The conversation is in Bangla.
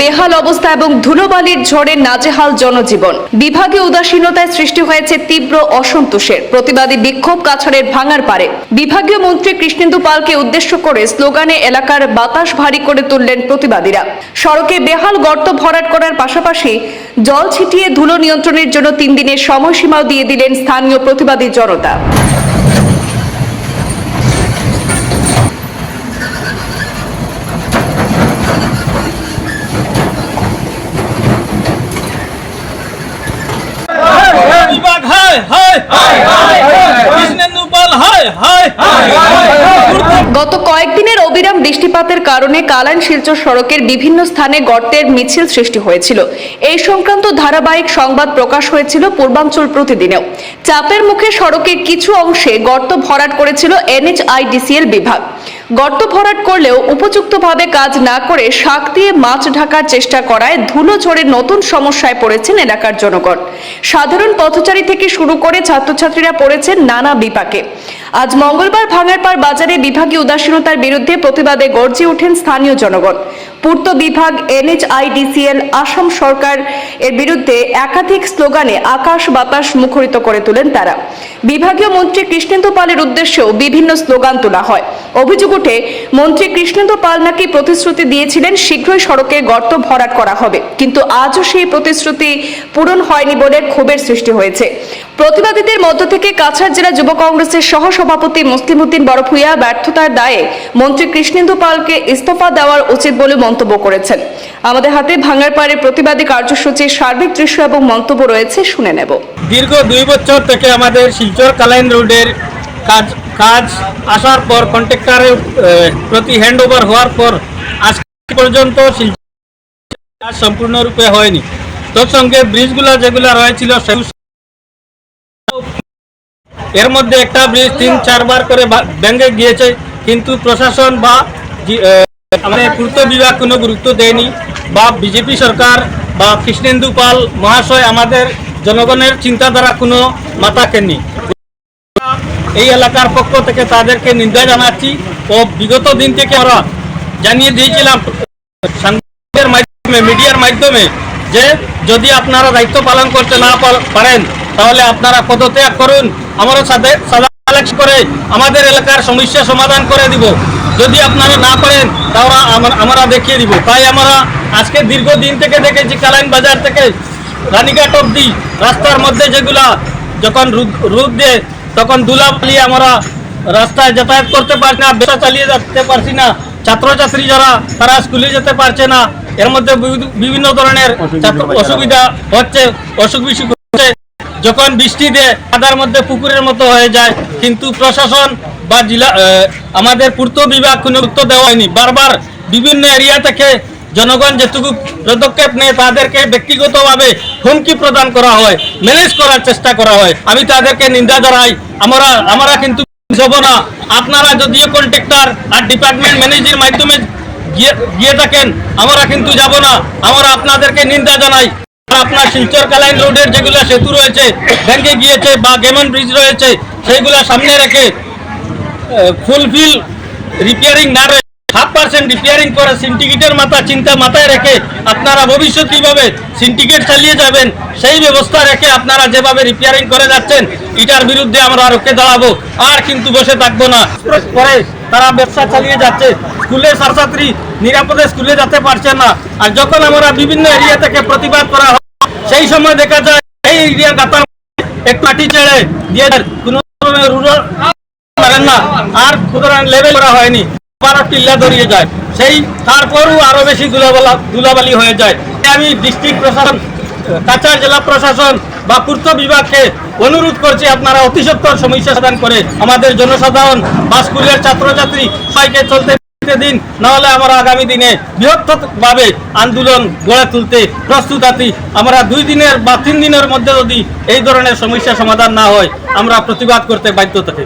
বেহাল অবস্থা এবং ধুলোবালির ঝড়ে নাজেহাল জনজীবন। বিভাগীয় উদাসীনতায় সৃষ্টি হয়েছে তীব্র অসন্তোষের। প্রতিবাদী বিক্ষোভ কাছাড়ের ভাঙার পারে। বিভাগীয় মন্ত্রী কৃষ্ণেন্দু পালকে উদ্দেশ্য করে স্লোগানে এলাকার বাতাস ভারী করে তুললেন প্রতিবাদীরা। সড়কে বেহাল গর্ত ভরাট করার পাশাপাশি জল ছিটিয়ে ধুলো নিয়ন্ত্রণের জন্য তিন দিনের সময়সীমাও দিয়ে দিলেন স্থানীয় প্রতিবাদী জনতা বিভাগ হায় হায় কৃষ্ণেন্দু পাল হায় হায় গত কয়েকদিনের অবিরাম বৃষ্টিপাতের কারণে কালান শিলচর সড়কের বিভিন্ন স্থানে গর্তের মিছিল সৃষ্টি হয়েছিল। এই সংক্রান্ত ধারাবাহিক সংবাদ প্রকাশ হয়েছিল পূর্বাঞ্চল প্রতিদিনেও। চাপের মুখে সড়কের কিছু অংশে গর্ত ভরাট করেছিল এনএইচআইডিসিএল বিভাগ। গর্ত ভরাট করলেও উপযুক্তভাবে কাজ না করে শাক দিয়ে মাছ ঢাকার চেষ্টা করায় ধুলো ঝড়ে নতুন সমস্যায় পড়েছেন এলাকার জনগণ। সাধারণ পথচারী থেকে শুরু করে ছাত্রছাত্রীরা পড়েছেন নানা বিপাকে। আজ মঙ্গলবার ভাঙার পর বাজারে বিভাগীয় উদাসীনতার বিরুদ্ধে প্রতিবাদে গর্জে ওঠেন স্থানীয় জনগণ। পূর্ত বিভাগ এনএইচআইডিসিএল আসাম সরকার এর বিরুদ্ধে একাধিক স্লোগানে আকাশ বাতাস মুখরিত করে তোলেন তারা। বিভাগীয় মন্ত্রী কৃষ্ণেন্দু পালের উদ্দেশ্যেও বিভিন্ন স্লোগান তোলা হয়। অভিযোগ উঠে মন্ত্রী কৃষ্ণেন্দু পাল নাকি প্রতিশ্রুতি দিয়েছিলেন, শীঘ্রই সড়কের গর্ত ভরাট করা হবে। কিন্তু আজও সেই প্রতিশ্রুতি পূরণ হয়নি বলে ক্ষোভের সৃষ্টি হয়েছে। প্রতিবাদীদের মধ্য থেকে কাছাড় জেলা যুব কংগ্রেসের সহ সভাপতি মুসলিম উদ্দিন বড়ভূয়া ব্যর্থতার দায়ে মন্ত্রী কৃষ্ণেন্দু পালকে ইস্তফা দেওয়ার উচিত বলে মন্তব্য করেছেন। আমাদের হাতে ভাঙার পাড়ে প্রতিবাদী কার্যসূচির সার্বিক দৃশ্য এবং মন্তব্য রয়েছে, শুনে নেব। দীর্ঘ দুই বছর থেকে আমাদের শিলচর কালাইন রোডের কাজ কাজ আসার পর কন্ট্রাক্টরের প্রতি হ্যান্ড ওভার হওয়ার পর আজ পর্যন্ত কাজ সম্পূর্ণরূপে হয়নি। তোর সঙ্গে ব্রিজগুলো যেগুলো রয়েছিল এর মধ্যে একটা ব্রিজ তিন, চারবার করে ভেঙে গিয়েছে। কিন্তু প্রশাসন বা আমাদের পূর্ত বিভাগ কোনো গুরুত্ব দেয়নি বা বিজেপি সরকার বা কৃষ্ণেন্দু পাল মহাশয় আমাদের জনগণের চিন্তাধারা কোনো মাথা কেননি এই এলাকার পক্ষ থেকে তাদেরকে নিন্দা জানাচ্ছি ও বিগত দিন থেকে আমরা জানিয়ে দিয়েছিলাম সাংবাদিকের মাধ্যমে মিডিয়ার মাধ্যমে যে যদি আপনারা দায়িত্ব পালন করতে না পারেন তাহলে আপনারা পদত্যাগ করুন আমরা সাদা করে আমাদের এলাকার সমস্যা সমাধান করে দিব যদি আপনারা না পারেন তাহলে আমরা- দেখিয়ে দিব। তাই আমরা আজকে দীর্ঘদিন থেকে দেখেছি কালাইন বাজার থেকে রানীঘাট অব্দি রাস্তার মধ্যে যেগুলা যখন রোদ দেয় তখন দুলাবালি আমরা রাস্তায় যাতায়াত করতে পারছি না ব্যবসা চালিয়ে যেতে পারছি না ছাত্রছাত্রী যারা তারা স্কুলে যেতে পারছে না। এর মধ্যে বিভি- বিভিন্ন ধরনের অসুবিধা হচ্ছে। অসুখ বিসুখ যখন বৃষ্টিতে কাদার মধ্যে পুকুরের মতো হয়ে যায়, কিন্তু প্রশাসন বা জেলা আমাদের পূর্ত বিভাগ কোনো উত্তর দেওয়া হয়নি। বারবার বিভিন্ন এরিয়া থেকে জনগণ যেটুকু পদক্ষেপ নেয় তাদেরকে ব্যক্তিগতভাবে হুমকি প্রদান করা হয় ম্যানেজ করার চেষ্টা করা হয়, আমি তাদেরকে নিন্দা জানাই। আমরা আমরা কিন্তু যাব না। আপনারা যদিও কন্ট্রাক্টর আর ডিপার্টমেন্ট ম্যানেজের মাধ্যমে গিয়ে গিয়ে থাকেন, আমরা কিন্তু যাব না। আমরা আপনাদেরকে নিন্দা জানাই। আপনার শিলচর কালাইন রোডের যেগুলো সেতু রয়েছে ভেঙে গিয়েছে বা গেমন ব্রিজ রয়েছে, সেইগুলো সামনে রেখে ফুলফিল রিপেয়ারিং না রয়ে হাফ পার্সেন্ট রিপেয়ারিং করে সিন্ডিকেটের মাথা, চিন্তা মাথায় রেখে আপনারা ভবিষ্যৎ কীভাবে সিন্ডিকেট চালিয়ে যাবেন, সেই ব্যবস্থা রেখে আপনারা যেভাবে রিপেয়ারিং করে যাচ্ছেন, এটার বিরুদ্ধে আমরা রুখে দাঁড়াবো, আর কিন্তু বসে থাকব না। পরে তারা ব্যবসা চালিয়ে যাচ্ছে, স্কুলের ছাত্রছাত্রী নিরাপদে স্কুলে যেতে পারছে না, আর যখন আমরা বিভিন্ন এরিয়া থেকে প্রতিবাদ করা সেই সময় দেখা যায়, এই এরিয়া গাতার একটু মাটি ছেড়ে দিয়ে কোনো রুরাল পারেন না। আর সুতরাং লেভেল করা হয়নি। আবারও টিল্লা ধরিয়ে যায়। সেই তারপরও আরও বেশি ধুলাবালা ধুলাবালি হয়ে যায়। আমি ডিস্ট্রিক্ট প্রশাসন কাছাড় জেলা প্রশাসন বা পূর্ত বিভাগকে অনুরোধ করছি, আপনারা অতি সত্তর সমস্যা সমাধান করে আমাদের জনসাধারণ বা স্কুলের ছাত্রছাত্রী সবাইকে চলতে দিন, নাহলে আমরা আগামী দিনে বৃহত্তরভাবে আন্দোলন গড়ে তুলতে প্রস্তুত আছি। আমরা দুই দিনের বা তিন দিনের মধ্যে যদি এই ধরনের সমস্যা সমাধান না হয়, আমরা প্রতিবাদ করতে বাধ্য থাকি।